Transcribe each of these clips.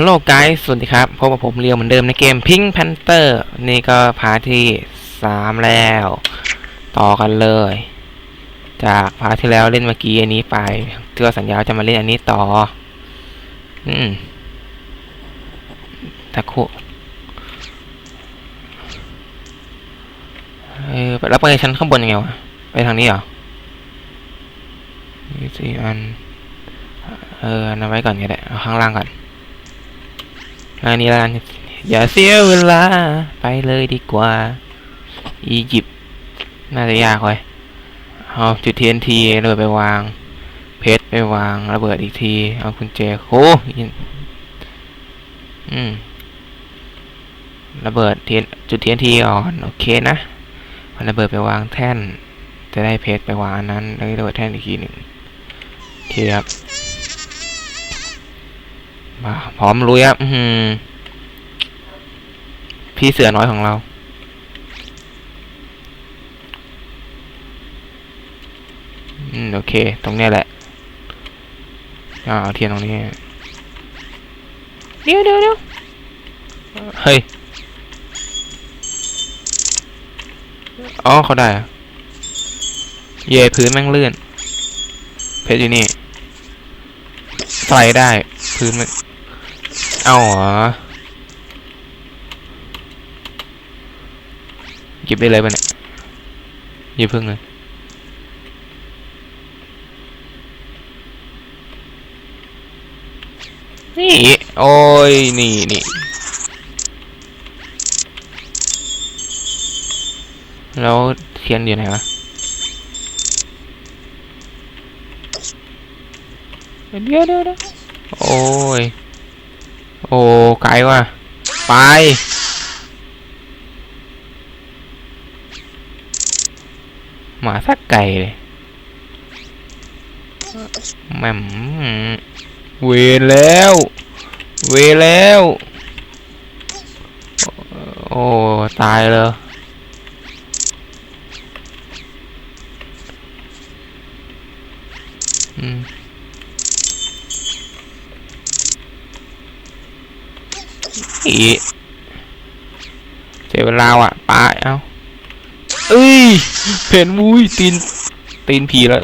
ฮัลโหลไกด์สวัสดีครับพบกับผมเรียวเหมือนเดิมในเกม Pink Panther นี่ก็พาที่สามแล้ว ต่อกันเลย จากพาที่แล้วเล่นเมื่อกี้อันนี้ไปที่ก็สัญญาจะมาเล่นอันนี้ต่อ อืมตะคุเออแล้วไปชั้นข้างบนยังไงวะ ไปทางนี้เหรอสี่อัน เอออันนั้นไว้ก่อนก็ได้เอาข้างล่างก่อน อันนี้ละกันอย่าเสียเวลา ไปเลยดีกว่า อียิปต์น่าจะยากเลยเอาจุด TNT ระเบิดไปวาง เพชรไปวางระเบิดอีกที เอากุญแจโอ้อืมระเบิดเทียนจุด TNT อ่อนโอเคนะเอระเบิดไปวางแท่น จะได้เพชรไปวางอันนั้นแล้วระเบิดแท่นอีกทีหนึ่งโอเคครับ มาพร้อมลุยครับพี่เสือน้อยของเรา อืม โอเค ตรงเนี้ยแหละ อ่าเทียนตรงนี้ เดี๋ยวเดี๋ยวเดี๋ยวเฮ้ย อ๋อ เขาได้อะเย่พื้นแม่งเลื่อน เพชรอยู่นี่ไฟได้ พื้นมัน เอาเหรอหยิบได้เลยปะเนี่ยหยิบพึ่งเลยนี่โอ้ยนี่นี่แล้วเทียนอยู่ไหนวะเดี๋ยวเดี๋ยวเดี๋ยวโอ้ย โอ้ไกลว่ะ ไปหมาสักไก่เลยแม่มเวรแล้ว เวรแล้ว โอ้ ตายเลยอืม อีเสียเวลาอะปาเอาเอ้ยเพนมุ้ยตีนตีนผีแล้ว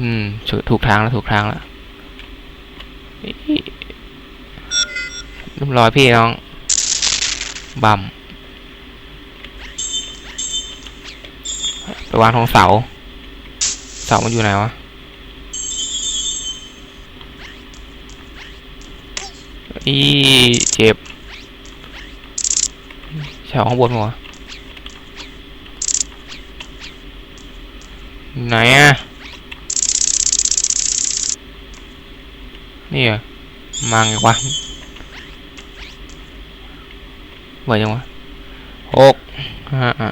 อืมถูกถูกทางแล้วถูกทางแล้วอีเรียบร้อยพี่น้อง บัมไปวางทองเสา สามันอยู่ไหนวะอีเจ็บเสาข้างบนหัวไหนอะนี่เหรอมังวะเบอร์ยังวะหกห้าอะ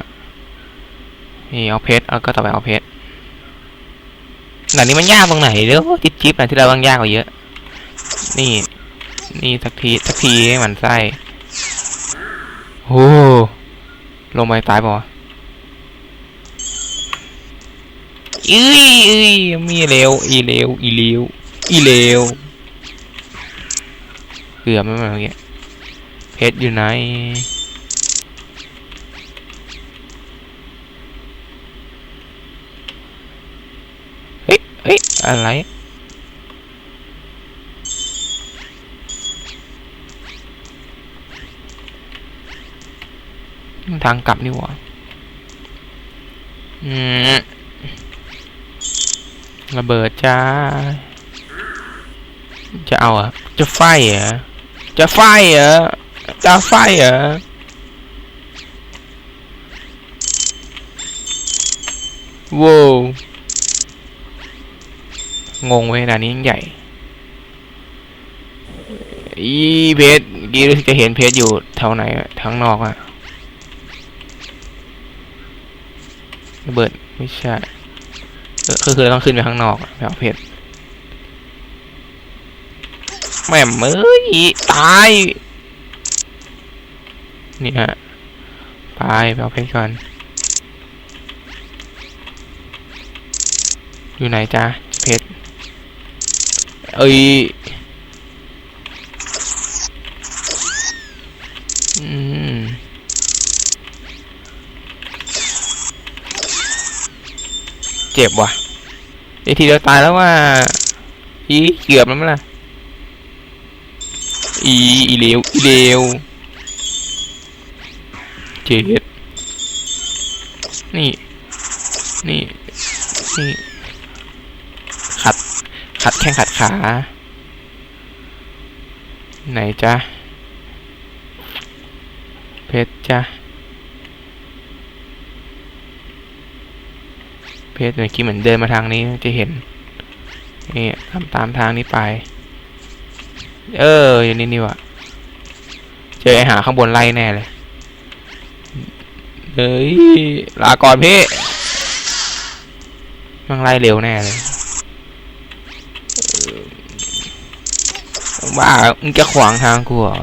นี่เอาเพชรเอาก็ต่อไปเอาเพชร หนังนี้มันยากตรงไหนเดี๋ยวจิ๊บจิ๊บนะที่เราต้องยากกว่าเยอะ นี่ นี่สักทีสักทีให้มันไส้โอ้ลงไปตายป่าวะอีอีมีเร็วอีเร็วอีเร็วอีเร็วเกือบไม่มาเมื่อกี้เพชรอยู่ไหน เฮ้ย เฮ้ย อะไร ทางกลับนี่หว่าอืมระเบิดจ้า จะเอาอะ จะไฟเหรอจะไฟเหรอจะไฟเหรอว้าว งงเว้ยดานนี้ยิ่งใหญ่ อีเพชรเมื่อกี้รู้สึกจะเห็นเพชรอยู่แถวไหนอะทางนอกอะระเบิดไม่ใช่เคือคือเราต้องขึ้นไปข้างนอกอะไปเพชรแม่มเอ้ยตายนี่ฮะไปไปเอาเพชรก่อน อยู่ไหนจ้าเพชร เอ้ยอืมเจ็บว่ะไอทีเดียวตายแล้วว่าอีเกือบแล้วมั้ยล่ะอีอีเลวอีเลวเจ็ดนี่ นี่ นี่ ขัดแข้งขัดขา ไหนจ๊ะเพชรจ้ะเพชรเมื่อกี้เหมือนเดินมาทางนี้จะเห็นนี่ทำตามทางนี้ไป เอออย่างนี้นี่วะเจอไอหาข้างบนไล่แน่เลยเฮ้ยลาก่อนพี่มันไล่เร็วแน่เลย ว่ามึงจะขวางทางกูเหรอ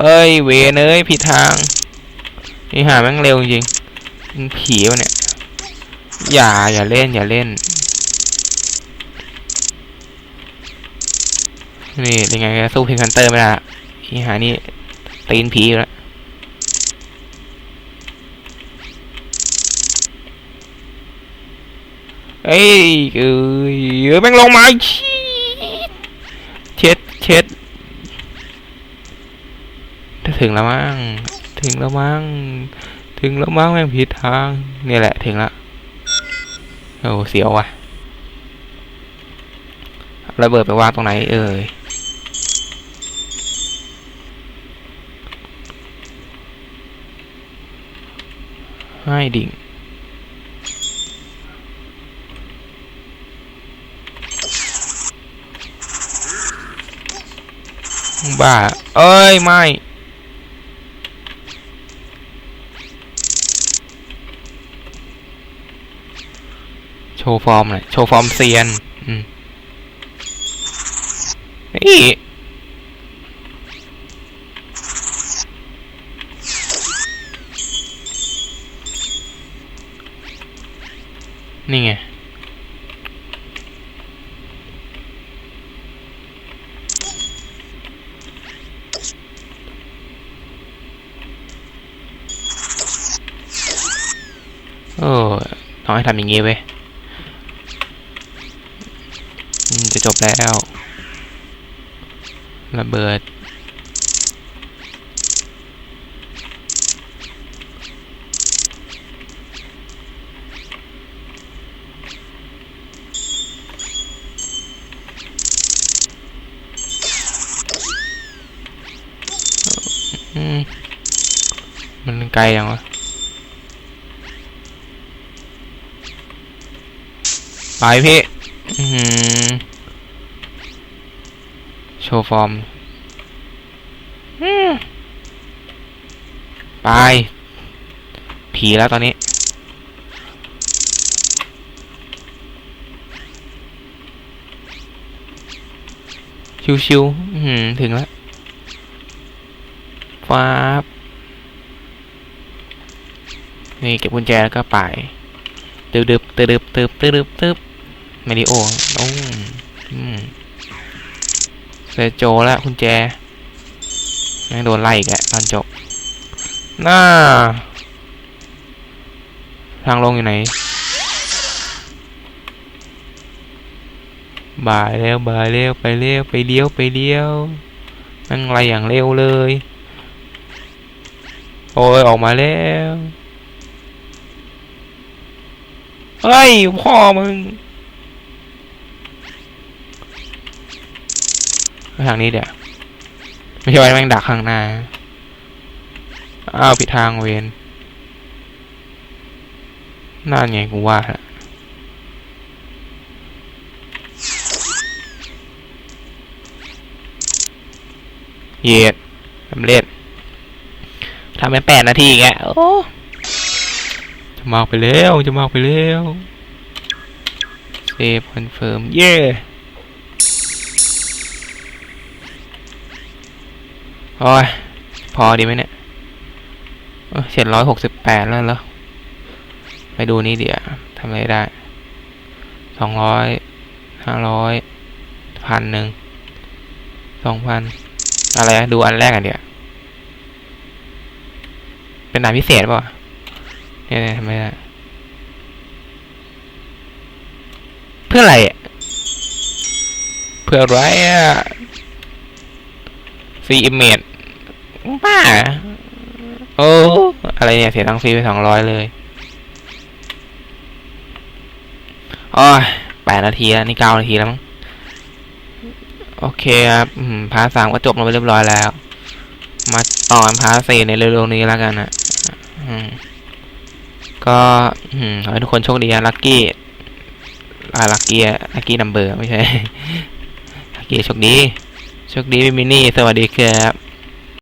เอ้ยเวเอ้ยผิดทางนี่หาแม่งเร็วจริงมึงผีวะเนี่ย อย่าอย่าเล่นอย่าเล่น นี่ยังไงสู้เพิงคันเตอร์ไม่ได้นี่หานี่ตีนผีแล้วเอ้ยเอ้ยเอ้ยแม่งลงมาชี้เช็ด เช็ดถ้าถึงแล้วมั้งถึงแล้วมั้งถึงแล้วมั้งแม่งผิดทางเนี่ยแหละถึงล้วโอ้เสียวว่ะระเบิดไปวางตรงไหนเอ่ยให้ดิ่ง บ้า เอ้ย ไม่ โชว์ฟอร์มหน่อยโชว์ฟอร์มเซียน อืมเฮ้ยนี่ไง โอ้ต้องให้ทำอย่างงี้เว้ยจะจบแล้วระเบิดมมันไกลยังวะ ไปพี่โชว์ฟอร์มไป ผีแล้วตอนนี้ ชิวๆอื้อหือถึงแล้วฟ้าบนี่เก็บกุญแจแล้วก็ไป ตึบตึบตึบตึบตึบตึบตึบ มาริโอโอ้อืมเซโจแล้วคุณแจยังโดนไล่อีกแหละตอนจบน่าทางลงอยู่ไหน บ่ายแล้วบ่ายแล้วไปเลี้ยวไปเลี้ยวไปเลี้ยวนั่งไรอย่างเร็วเลย โอ้ยออกมาแล้ว เฮ้ยพ่อมึงไป ทางนี้เดี๋ยวไม่ใช่ว่าแม่งดักข้างหน้า อ้าวผิดทางเวนน่าไงกูว่าละเย็ดสำเร็จทำไปแปดนาทีแกโอ้จะมาอกไปแล้ว จะมาอกไปแล้วเซฟคอนเฟิร์ม เย่ โอ้ย พอดีไหมเนี่ยเจ็ดร้อยหกสิบแปดแล้วเหรอ ไปดูนี่เดี๋ยวทำอะไรได้ สองร้อยห้าร้อยพันหนึ่ง สองพัน อะไรอะดูอันแรกอันเดียว เป็นด่านพิเศษป่ะเนี่ยทำไมได้ เพื่ออะไรเพื่ออะไรอะซีอิมเมจ บ้าโอ้อะไรเนี่ยเสียตังค์ฟรีไปสองร้อยเลยโอ้ยแปดนาทีแล้วนี่เก้านาทีแล้วมั้งโอเคครับพาร์ทสามก็จบลงไปเรียบร้อยแล้ว มาต่อพาร์ทสี่ในเร็วๆนี้แล้วกันนะก็ขอให้ทุกคนโชคดีนะลัคกี้อ่าลัคกี้ลัคกี้นัมเบอร์ไม่ใช่ลัคกี้โชคดีโชคดีมินนี่สวัสดีครับ